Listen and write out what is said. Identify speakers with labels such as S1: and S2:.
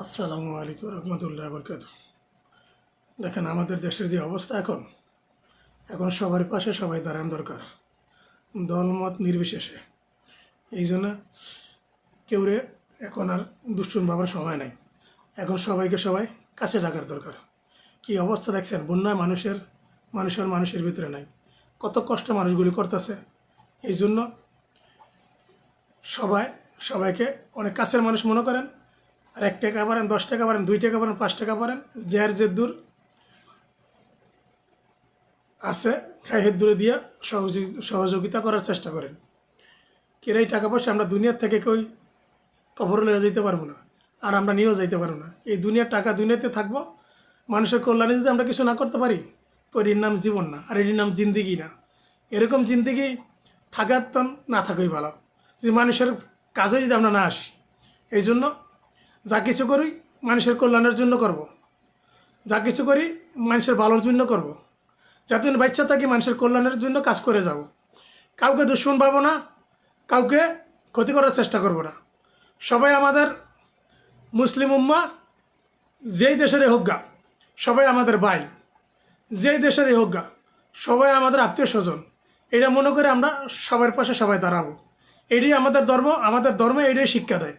S1: আসসালামু আলাইকুম রহমতুল্লাহ বরকাত দেখেন, আমাদের দেশের যে অবস্থা এখন এখন সবার পাশে সবাই দাঁড়ান দরকার। দলমত নির্বিশেষে। এই জন্য কেউরে এখন আর দুষ্টুন বাবার সময় নাই। এখন সবাইকে সবাই কাছে ডাকার দরকার। কি অবস্থা দেখছেন? বন্যায় মানুষের মানুষের মানুষের ভিতরে নাই। কত কষ্ট মানুষগুলি করতেছে। এই জন্য সবাই, সবাইকে অনেক কাছের মানুষ মনে করেন আর এক টাকা পারেন, দশ টাকা পারেন, দুই টাকা পারেন, পাঁচ টাকা পারেন আর যে দূর আছে, খাইহের দূরে দিয়ে সহযোগি- সহযোগিতা করার চেষ্টা করেন। কেরাই টাকা পয়সা আমরা দুনিয়ার থেকে কেউ কবরে লয়ে যেতে পারব না, আর আমরা নিয়েও যেতে পারব না। এই দুনিয়ার টাকা দুনিয়াতে থাকব, মানুষের কল্যাণে যদি আমরা কিছু না করতে পারি, তো এর নাম জীবন না, আর এর নাম জিন্দিগি না। এরকম জিন্দিগি থাকার তো না থাকাই ভালো। যে মানুষের কাজে যদি আমরা না আসি, এই জন্য যা কিছু করি মানুষের কল্যাণের জন্য করব। যা কিছু করি মানুষের ভালোর জন্য করব। যতদিন বাচ্চা থাকি মানুষের কল্যাণের জন্য কাজ করে যাব। কাউকে দুশ্মন পাবো না, কাউকে ক্ষতি করার চেষ্টা করব না। সবাই আমাদের মুসলিম উম্মা, যেই দেশেরই হোক গা, সবাই আমাদের ভাই, যেই দেশেরই হোক গা, সবাই আমাদের আত্মীয় স্বজন। এটা মনে করে আমরা সবার পাশে সবাই দাঁড়াবো। এটাই আমাদের ধর্ম, আমাদের ধর্মে এটাই শিক্ষা দেয়।